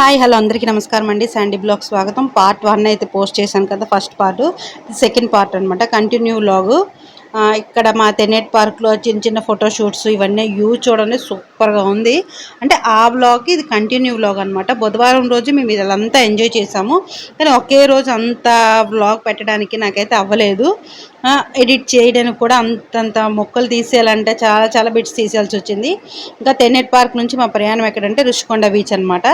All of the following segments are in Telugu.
హాయ్ హలో అందరికీ నమస్కారం అండి. శాండీ బ్లాగ్ స్వాగతం. పార్ట్ వన్ అయితే పోస్ట్ చేశాను కదా ఫస్ట్ పార్ట్. సెకండ్ పార్ట్ అనమాట కంటిన్యూ లాగు ఇక్కడ మా తెనేట్ పార్క్లో చిన్న చిన్న ఫోటో షూట్స్ ఇవన్నీ యూ చూడండి సూపర్గా ఉంది. అంటే ఆ వ్లాగ్ ఇది కంటిన్యూ వ్లాగ్ అనమాట బుధవారం రోజు మేము ఇదంతా ఎంజాయ్ చేసాము కానీ ఒకే రోజు అంత వ్లాగ్ పెట్టడానికి నాకైతే అవ్వలేదు. ఎడిట్ చేయడానికి కూడా అంతంత మొక్కలు తీసేయాలంటే చాలా చాలా బిట్స్ తీసేయాల్సి వచ్చింది. ఇంకా తెన్నెట్ పార్క్ నుంచి మా ప్రయాణం ఎక్కడంటే రుషికొండ బీచ్ అనమాట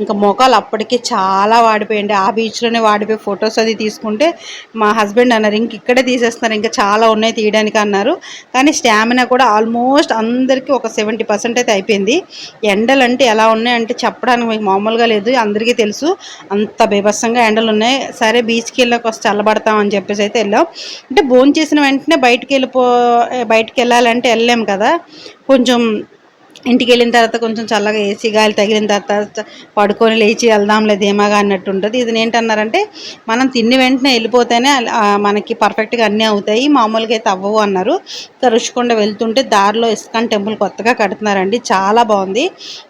ఇంకా మొక్కలు అప్పటికే చాలా వాడిపోయింది ఆ బీచ్లోనే వాడిపోయి ఫొటోస్ అది తీసుకుంటే మా హస్బెండ్ అన్నారు ఇంక ఇక్కడే తీసేస్తున్నారు ఇంకా చాలా ఉన్నాయి తీయడానికి అన్నారు. కానీ స్టామినా కూడా ఆల్మోస్ట్ అందరికీ ఒక సెవెంటీ పర్సెంట్ అయితే అయిపోయింది. ఎండలు అంటే ఎలా ఉన్నాయంటే చెప్పడానికి మీకు మామూలుగా లేదు అందరికీ తెలుసు. అంత బీభత్సంగా ఎండలు ఉన్నాయి సరే బీచ్కి వెళ్ళాక వస్తే చల్లబడతాం అని చెప్పేసి అయితే వెళ్ళాం. అంటే భోజనం చేసిన వెంటనే బయటికి వెళ్ళిపో బయటికి వెళ్ళాలంటే వెళ్ళలేము కదా. కొంచెం ఇంటికి వెళ్ళిన తర్వాత కొంచెం చల్లగా ఏసీ గాలి తగిలిన తర్వాత పడుకొని లేచి వెళ్దాంలే ధీమాగా అన్నట్టు ఉంటుంది. ఇది ఏంటన్నారంటే మనం తిని వెంటనే వెళ్ళిపోతేనే మనకి పర్ఫెక్ట్గా అన్నీ అవుతాయి. మామూలుగా అయితే అవ్వవు అన్నారు. ఇంకా రుషికొండ వెళ్తుంటే దారిలో ఇస్కాన్ టెంపుల్ కొత్తగా కడుతున్నారండి. చాలా బాగుంది.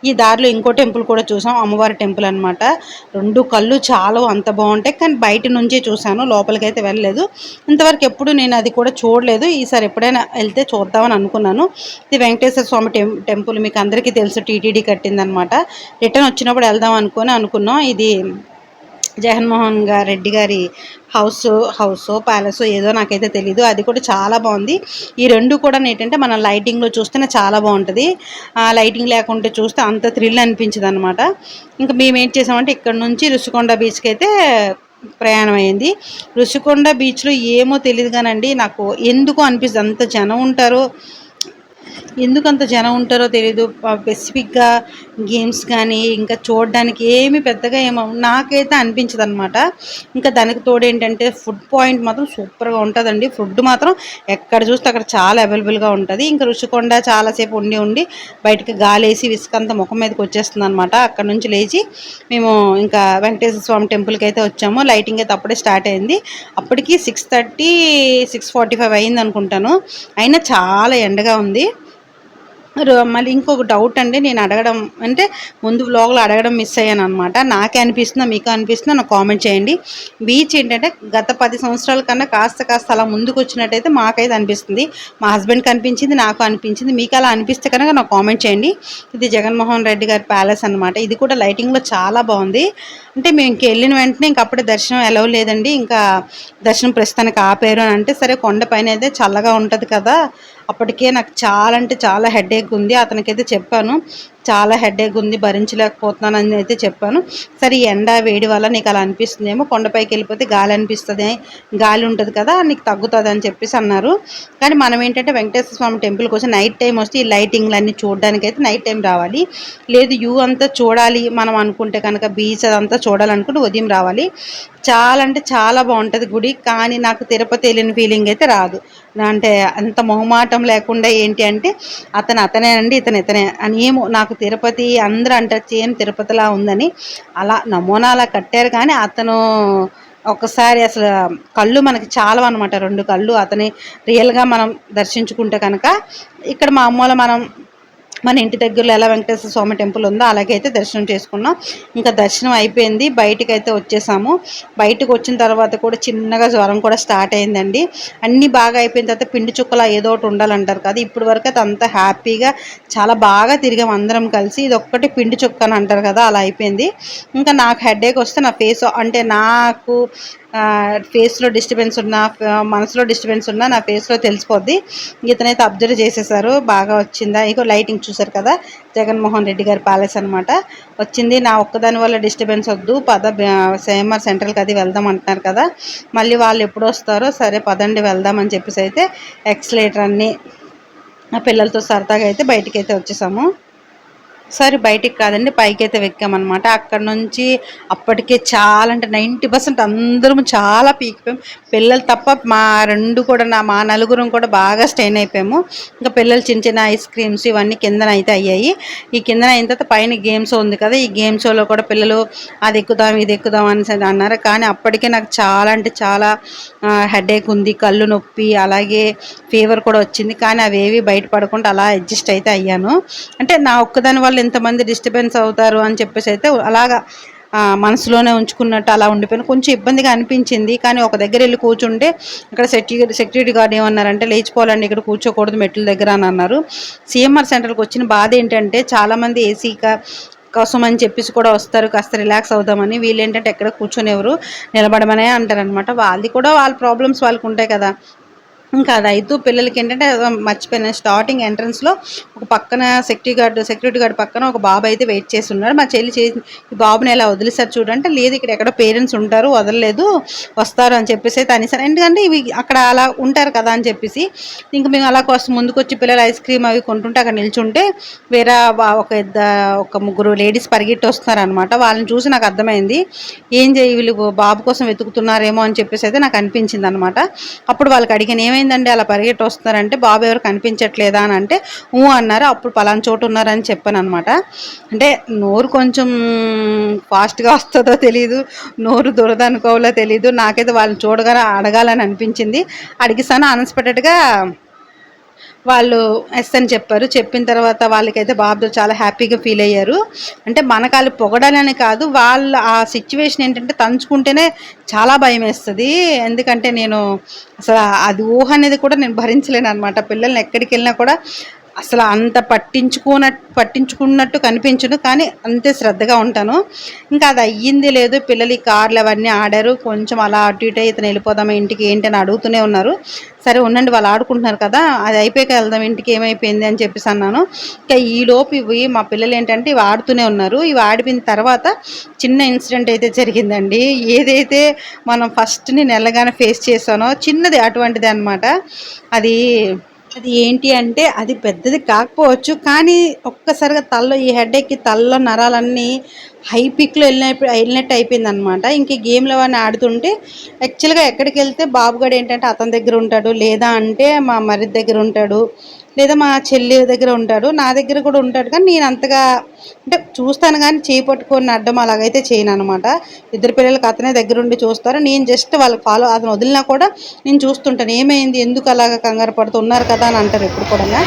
ఈ దారిలో ఇంకో టెంపుల్ కూడా చూసాం. అమ్మవారి టెంపుల్ అనమాట రెండు కళ్ళు చాలా అంత బాగుంటాయి. కానీ బయట నుంచే చూశాను. లోపలికి అయితే వెళ్ళలేదు. ఇంతవరకు ఎప్పుడు నేను అది కూడా చూడలేదు. ఈసారి ఎప్పుడైనా వెళ్తే చూద్దామని అనుకున్నాను. ఇది వెంకటేశ్వర స్వామి టెంపుల్ మీకు అందరికీ తెలుసు టీటీడీ కట్టిందనమాట రిటర్న్ వచ్చినప్పుడు వెళ్దాం అనుకొని అనుకున్నాం. ఇది జగన్మోహన్ గారు రెడ్డి గారి హౌస్ హౌస్ ప్యాలెస్ ఏదో నాకైతే తెలీదు. అది కూడా చాలా బాగుంది. ఈ రెండు కూడా ఏంటంటే మనం లైటింగ్లో చూస్తేనే చాలా బాగుంటుంది. ఆ లైటింగ్ లేకుంటే చూస్తే అంత థ్రిల్ అనిపించదు అనమాట ఇంకా మేము ఏం చేసామంటే ఇక్కడ నుంచి రుషికొండ బీచ్కి అయితే ప్రయాణం అయింది రుషికొండ బీచ్లో ఏమో తెలియదు కానండి నాకు ఎందుకు అనిపిస్తుంది అంత జనం ఉంటారు. ఎందుకు అంత జనం ఉంటారో తెలీదు. స్పెసిఫిక్గా గేమ్స్ కానీ ఇంకా చూడడానికి ఏమి పెద్దగా ఏమో నాకైతే అనిపించదు అనమాట ఇంకా దానికి తోడు ఏంటంటే ఫుడ్ పాయింట్ మాత్రం సూపర్గా ఉంటుందండి. ఫుడ్ మాత్రం ఎక్కడ చూస్తే అక్కడ చాలా అవైలబుల్గా ఉంటుంది. ఇంకా రుచికొండ చాలాసేపు ఉండి ఉండి బయటకు గాలేసి విసుకంత ముఖం మీదకి వచ్చేస్తుంది అనమాట అక్కడ నుంచి లేచి మేము ఇంకా వెంకటేశ్వర స్వామి టెంపుల్కి అయితే వచ్చాము. లైటింగ్ అయితే అప్పుడే స్టార్ట్ అయింది. అప్పటికి six thirty six forty five అయింది అనుకుంటాను. అయినా చాలా ఎండగా ఉంది. మళ్ళీ ఇంకొక డౌట్ అండి నేను అడగడం అంటే ముందు వ్లాగ్లో అడగడం మిస్ అయ్యాను అనమాట నాకే అనిపిస్తుందా మీకు అనిపిస్తుందా నాకు కామెంట్ చేయండి. బీచ్ ఏంటంటే గత పది సంవత్సరాల కన్నా కాస్త కాస్త అలా ముందుకు వచ్చినట్టయితే మాకైతే అనిపిస్తుంది. మా హస్బెండ్కి అనిపించింది నాకు అనిపించింది. మీకు అలా అనిపిస్తే కనుక నాకు కామెంట్ చేయండి. ఇది జగన్మోహన్ రెడ్డి గారి ప్యాలెస్ అనమాట ఇది కూడా లైటింగ్లో చాలా బాగుంది. అంటే మేము ఇంక వెళ్ళిన వెంటనే ఇంక అప్పుడే దర్శనం ఎలవ్ లేదండి. ఇంకా దర్శనం ప్రస్తుతానికి ఆపేరు అని అంటే సరే కొండపైన అయితే చల్లగా ఉంటుంది కదా. అప్పటికే నాకు చాలా అంటే చాలా హెడేక్ ఉంది. అతనికైతే చెప్పాను. చాలా హెడేక్ ఉంది భరించలేకపోతున్నాను అని అయితే చెప్పాను. సరే ఎండ వేడి వల్ల నీకు అలా అనిపిస్తుందేమో కొండపైకి వెళ్ళిపోతే గాలి అనిపిస్తుంది గాలి ఉంటుంది కదా నీకు తగ్గుతుంది అని చెప్పేసి అన్నారు. కానీ మనం ఏంటంటే వెంకటేశ్వర స్వామి టెంపుల్ కోసం నైట్ టైం వస్తే ఈ లైటింగ్లు అన్నీ చూడడానికి అయితే నైట్ టైం రావాలి. లేదు యూ అంతా చూడాలి మనం అనుకుంటే కనుక బీచ్ అదంతా చూడాలనుకుంటే ఉదయం రావాలి. చాలా అంటే చాలా బాగుంటుంది గుడి కానీ నాకు తిరుపతి వెళ్ళిన ఫీలింగ్ అయితే రాదు. అంటే అంత మొహమాటం లేకుండా ఏంటి అంటే అతను అతనే అండి ఇతను ఇతనే అని ఏమో నాకు తిరుపతి అందరూ అంటారు సేమ్ తిరుపతిలా ఉందని. అలా నమూనా అలా కట్టారు కానీ అతను ఒకసారి అసలు కళ్ళు మనకి చాలా అనమాట రెండు కళ్ళు అతని రియల్గా మనం దర్శించుకుంటే కనుక. ఇక్కడ మా మనం మన ఇంటి దగ్గరలో ఎలా వెంకటేశ్వర స్వామి టెంపుల్ ఉందో అలాగే అయితే దర్శనం చేసుకున్నాం. ఇంకా దర్శనం అయిపోయింది. బయటకు అయితే వచ్చేసాము. బయటకు వచ్చిన తర్వాత కూడా చిన్నగా జ్వరం కూడా స్టార్ట్ అయిందండి. అన్నీ బాగా అయిపోయిన తర్వాత పిండి చుక్కలా ఏదో ఒకటి ఉండాలంటారు కదా. ఇప్పుడు వరకు అయితే అంత హ్యాపీగా చాలా బాగా తిరిగాం అందరం కలిసి. ఇది ఒక్కటి పిండి చుక్క అని అంటారు కదా అలా అయిపోయింది. ఇంకా నాకు హెడేక్ వస్తే నా ఫేస్ అంటే నాకు ఫేస్లో డిస్టర్బెన్స్ ఉన్నా మనసులో డిస్టర్బెన్స్ ఉన్నా నా ఫేస్లో తెలిసిపోద్ది. ఇతనైతే అబ్జర్వ్ చేసేసారు. బాగా వచ్చిందా? ఇక లైటింగ్ చూసారు కదా? జగన్మోహన్ రెడ్డి గారి ప్యాలెస్ అనమాట వచ్చింది. నా ఒక్కదాని వల్ల డిస్టర్బెన్స్ వద్దు. పద సేమర్ సెంట్రల్కి అది వెళ్దాం అంటున్నారు కదా? మళ్ళీ వాళ్ళు ఎప్పుడు వస్తారో సరే పదండి వెళ్దామని చెప్పేసి అయితే ఎక్స్లేటర్ అన్నీ పిల్లలతో సరదాగా అయితే బయటికి అయితే వచ్చేసాము. సరే బయటికి కాదండి పైకి అయితే వెక్కామన్నమాట. అక్కడ నుంచి అప్పటికే చాలా అంటే నైంటీ పర్సెంట్ అందరం చాలా పీకిపోయాం. పిల్లలు తప్ప మా రెండు కూడా నా మా నలుగురం కూడా బాగా స్టెయిన్ అయిపోయాము. ఇంకా పిల్లలు చిన్న చిన్న ఐస్ క్రీమ్స్ ఇవన్నీ కిందన అయితే అయ్యాయి. ఈ కిందన అయిన తర్వాత పైన గేమ్స్ ఉంది కదా ఈ గేమ్ షోలో కూడా పిల్లలు అది ఎక్కుదాం ఇది ఎక్కుదాం అని అన్నారు. కానీ అప్పటికే నాకు చాలా అంటే చాలా హెడేక్ ఉంది కళ్ళు నొప్పి అలాగే ఫీవర్ కూడా వచ్చింది. కానీ అవేవి బయటపడకుండా అలా అడ్జస్ట్ అయితే అయ్యాను. అంటే నా ఒక్కదాని వల్ల ఎంతమంది డిస్టర్బెన్స్ అవుతారు అని చెప్పేసి అయితే అలాగా మనసులోనే ఉంచుకున్నట్టు అలా ఉండిపోయిన కొంచెం ఇబ్బందిగా అనిపించింది. కానీ ఒక దగ్గర వెళ్ళి కూర్చుంటే అక్కడ సెక్యూరిటీ సెక్యూరిటీ గార్డ్ ఏమన్నారంటే లేచిపోవాలండి ఇక్కడ కూర్చోకూడదు మెట్ల దగ్గర అని అన్నారు. సిఎంఆర్ సెంటర్కి వచ్చిన బాధ ఏంటంటే చాలామంది ఏసీ కోసం అని చెప్పేసి కూడా వస్తారు. కాస్త రిలాక్స్ అవుదామని. వీళ్ళు ఏంటంటే ఎక్కడ కూర్చొనేవారు నిలబడమనే అంటారు అనమాట వాళ్ళది కూడా వాళ్ళ ప్రాబ్లమ్స్ వాళ్ళకు ఉంటాయి కదా. ఇంకా అది అయితే పిల్లలకి ఏంటంటే మర్చిపోయిన. స్టార్టింగ్ ఎంట్రన్స్లో ఒక పక్కన సెక్యూరిటీ గార్డ్ సెక్యూరిటీ గార్డ్ పక్కన ఒక బాబు అయితే వెయిట్ చేసి ఉన్నారు మా చెల్లి చేసి ఈ బాబుని ఎలా వదిలేసారు చూడంటే లేదు ఇక్కడ ఎక్కడ పేరెంట్స్ ఉంటారు వదలలేదు వస్తారు అని చెప్పేసి అయితే అనేసారు ఎందుకంటే ఇవి అక్కడ అలా ఉంటారు కదా అని చెప్పేసి ఇంకా మేము అలా కోసం ముందుకు వచ్చి పిల్లలు ఐస్ క్రీమ్ అవి కొంటుంటే అక్కడ నిల్చుంటే వేరే వా- ఒక ఇద్ద ఒక ముగ్గురు లేడీస్ పరిగెట్టి వస్తున్నారు అనమాట వాళ్ళని చూసి నాకు అర్థమైంది ఏం చేయి వీళ్ళు బాబు కోసం వెతుకుతున్నారేమో అని చెప్పేసి అయితే నాకు అనిపించింది అనమాట అప్పుడు వాళ్ళకి అడిగాను ఏమైందండి? అలా పరిగెట్టి వస్తున్నారంటే బాబు ఎవరు కనిపించట్లేదా? అని అంటే ఊ అన్నారు. అప్పుడు పలానా చోటు ఉన్నారని చెప్పాను అనమాట అంటే నోరు కొంచెం ఫాస్ట్గా వస్తుందో తెలియదు నోరు దురదనుకోవాలో తెలియదు నాకైతే వాళ్ళని చూడగానే అడగాలని అనిపించింది. అడిగిస్తాను అన్ఎక్స్పెక్టెడ్గా వాళ్ళు ఎస్ అని చెప్పారు. చెప్పిన తర్వాత వాళ్ళకైతే బాబుతో చాలా హ్యాపీగా ఫీల్ అయ్యారు. అంటే మనకాలు పొగడాలని కాదు వాళ్ళ ఆ సిచ్యువేషన్ ఏంటంటే తంచుకుంటేనే చాలా భయం వేస్తుంది. ఎందుకంటే నేను అసలు అది ఊహ అనేది కూడా నేను భరించలేను అనమాట పిల్లల్ని ఎక్కడికి వెళ్ళినా కూడా అసలు అంత పట్టించుకున్న పట్టించుకున్నట్టు కనిపించను కానీ అంతే శ్రద్ధగా ఉంటాను. ఇంకా అది అయ్యింది లేదు పిల్లలు ఈ కార్లు అవన్నీ ఆడారు కొంచెం అలా అటు ఇటు ఇతను వెళ్ళిపోదామా ఇంటికి ఏంటి అని అడుగుతూనే ఉన్నారు. సరే ఉండండి వాళ్ళు ఆడుకుంటున్నారు కదా అది అయిపోయాక వెళ్దాం ఇంటికి ఏమైపోయింది అని చెప్పేసి అన్నాను. ఇంకా ఈ లోపు ఇవి మా పిల్లలు ఏంటంటే ఇవి ఆడుతూనే ఉన్నారు. ఇవి ఆడిపోయిన తర్వాత చిన్న ఇన్సిడెంట్ అయితే జరిగిందండి. ఏదైతే మనం ఫస్ట్ నేను వెళ్ళగానే ఫేస్ చేశానో చిన్నది అటువంటిది అనమాట అది అది ఏంటి అంటే అది పెద్దది కాకపోవచ్చు కానీ ఒక్కసారిగా తల్లో ఈ హెడ్ఏక్కి తల్లో నరాలన్నీ హై పిక్లో వెళ్ళిన వెళ్ళినట్టు అయిపోయింది అనమాట ఇంక గేమ్లు అని ఆడుతుంటే యాక్చువల్గా ఎక్కడికి వెళ్తే బాబుగాడు ఏంటంటే అతని దగ్గర ఉంటాడు లేదా అంటే మా మరిది దగ్గర ఉంటాడు లేదా మా చెల్లి దగ్గర ఉంటాడు నా దగ్గర కూడా ఉంటాడు కానీ నేను అంతగా అంటే చూస్తాను కానీ చేయి పట్టుకొని అడ్డం అలాగైతే చేయను అనమాట ఇద్దరు పిల్లలకి అతనే దగ్గర ఉండి చూస్తారు. నేను జస్ట్ వాళ్ళకి ఫాలో అతను వదిలినా కూడా నేను చూస్తుంటాను. ఏమైంది? ఎందుకు అలాగ కంగారు పడుతున్నారు కదా అని అంటారు ఎప్పుడు కూడా.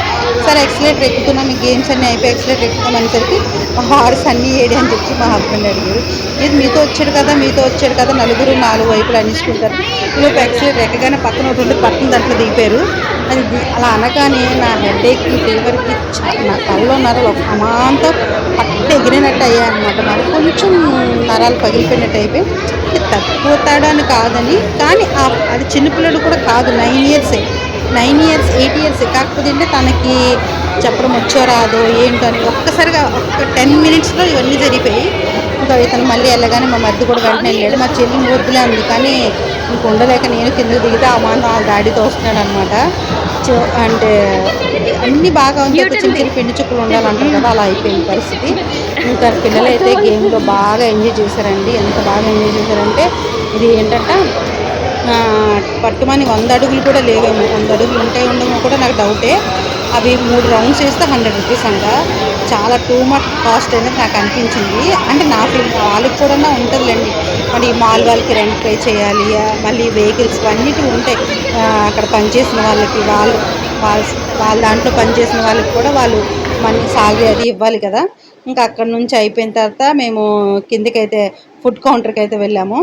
సరే ఎక్సలేటర్ ఎక్కుతున్నాం మీ గేమ్స్ అన్నీ అయిపోయి ఎక్సలేటర్ ఎక్కుతాం అనేసరికి మా హార్స్ అన్నీ ఏడి అని చెప్పి మా హస్బెండ్ అడిగారు ఇది మీతో వచ్చాడు కదా మీతో వచ్చాడు కదా నలుగురు నాలుగు వైపులు అనిచుకుంటారు ఇప్పుడు ఎక్సలేటర్ ఎక్కగానే పక్కన ఒకటి పక్కన దాంట్లో దిగిపోయారు. అది అలా అనగానే నా హెడ్ఏక్కి ఫీవర్కి నా కళ్ళలో నరాలు ఒక అమాంతం పట్టు ఎగిరినట్టు అయ్యాయి అనమాట మరి కొంచెం నరాలు పగిలిపోయినట్టు అయిపోయి తక్కువ తేడాని కాదని కానీ ఆ- అది చిన్నపిల్లడు కూడా కాదు నైన్ ఇయర్సే నైన్ ఇయర్స్ ఎయిట్ ఇయర్స్ కాకపోతే అంటే తనకి చెప్పడం వచ్చో రాదో ఏంటో అని ఒక్కసారిగా ఒక్క టెన్ మినిట్స్లో ఇవన్నీ జరిగిపోయి ఇంకా ఇతను మళ్ళీ వెళ్ళగానే మా మధ్య కూడా వెంటనే వెళ్ళాడు. మా చెల్లి వద్దులే ఉంది కానీ ఇంక ఉండలేక నేను కింద దిగితే ఆ మాత్రం వాళ్ళ డాడీతో వస్తున్నాడు అనమాట అంటే అన్ని బాగా ఉంది. చిన్న చిన్న పిండి చుక్కలు ఉండాలంటారు కదా అలా అయిపోయింది పరిస్థితి. ఇంకా పిల్లలు అయితే గేమ్లో బాగా ఎంజాయ్ చేశారండి. ఎంత బాగా ఎంజాయ్ చేశారంటే ఇది ఏంటంటే? పట్టుమని వంద అడుగులు కూడా లేవేమో. వంద అడుగులు ఉంటాయి ఉండమో కూడా నాకు డౌటే. అవి మూడు రౌండ్స్ వేస్తే హండ్రెడ్ రూపీస్ అంట. చాలా టూ మచ్ కాస్ట్ అనేది నాకు అనిపించింది. అంటే నా ఫీల్ వాళ్ళకి కూడా ఉంటుందిలేండి. మరి మాల్ వాళ్ళకి రెంట్ పే చేయాలి మళ్ళీ వెహికల్స్ అన్నిటి ఉంటాయి. అక్కడ పనిచేసిన వాళ్ళకి వాళ్ళు వాళ్ళ వాళ్ళ దాంట్లో పనిచేసిన వాళ్ళకి కూడా వాళ్ళు మనీ సాలరీ అది ఇవ్వాలి కదా. ఇంకా అక్కడ నుంచి అయిపోయిన తర్వాత మేము కిందకైతే ఫుడ్ కౌంటర్కి అయితే వెళ్ళాము.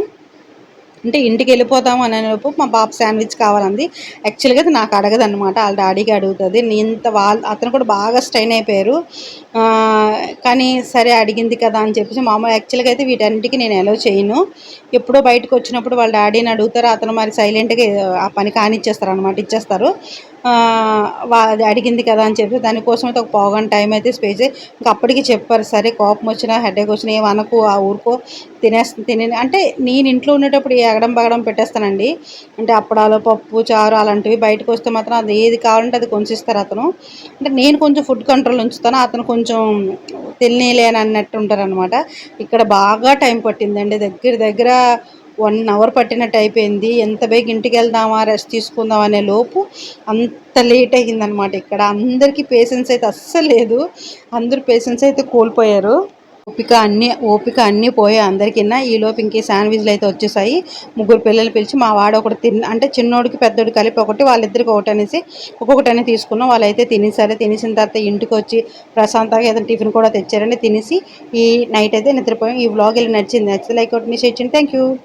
అంటే ఇంటికి వెళ్ళిపోతాం అనే లోపు మా బాబు శాండ్విచ్ కావాలంది. యాక్చువల్గా అది నాకు అడగదు అనమాట వాళ్ళ డాడీకి అడుగుతుంది. ఇంత వాళ్ళు అతను కూడా బాగా స్ట్రైన్ అయిపోయారు. కానీ సరే అడిగింది కదా అని చెప్పేసి మామూలు యాక్చువల్గా అయితే వీటన్నిటికీ నేను అలో చేయను. ఎప్పుడో బయటకు వచ్చినప్పుడు వాళ్ళ డాడీని అడుగుతారు. అతను మరి సైలెంట్గా ఆ పని కానిచ్చేస్తారు అనమాట ఇచ్చేస్తారు. అది అడిగింది కదా అని చెప్పి దానికోసం అయితే ఒక పావుగంట టైం అయితే స్పేస్ ఇంకా అప్పటికి చెప్పారు. సరే కోపం వచ్చినా హెడేక్ వచ్చినా ఏమనకు ఆ ఊరుకో తినేస్తా తినే అంటే నేను ఇంట్లో ఉండేటప్పుడు ఎగడం బగడం పెట్టేస్తానండి. అంటే అప్పడాలు పప్పు చారు అలాంటివి బయటకు వస్తే మాత్రం అది ఏది కావాలంటే అది కొంచిస్తారు అతను. అంటే నేను కొంచెం ఫుడ్ కంట్రోల్ ఉంచుతాను అతను కొంచెం తెలియలేనన్నట్టు ఉంటారనమాట అన్నట్టు ఇక్కడ బాగా టైం పట్టిందండి. దగ్గర దగ్గర వన్ అవర్ పట్టినట్టు అయిపోయింది. ఎంత బేగ ఇంటికి వెళ్దామా రెస్ట్ తీసుకుందాం అనే లోపు అంత లేట్ అయ్యిందనమాట ఇక్కడ. అందరికీ పేషెన్స్ అయితే అస్సలు లేదు. అందరూ పేషెన్స్ అయితే కోల్పోయారు. ఓపిక అన్ని ఓపిక అన్ని పోయే అందరికీ ఈ లోపు ఇంక శాండ్విచ్లు అయితే వచ్చేసాయి. ముగ్గురు పిల్లలు పిలిచి మా వాడు ఒకటి తిన్న అంటే చిన్నోడికి పెద్దోడికి కలిపి ఒకటి వాళ్ళిద్దరికి ఒకటి అనేసి ఒక్కొక్కటి అనేది తీసుకున్నాం. వాళ్ళైతే తినేసారు. తినేసిన తర్వాత ఇంటికి వచ్చి ప్రశాంతంగా ఏదైనా టిఫిన్ కూడా తెచ్చారని తినేసి ఈ నైట్ అయితే నిద్రపోయాం. ఈ వ్లాగ్ ఇలా నచ్చింది? నచ్చితే లైక్ ఒకటి మీ థ్యాంక్ యూ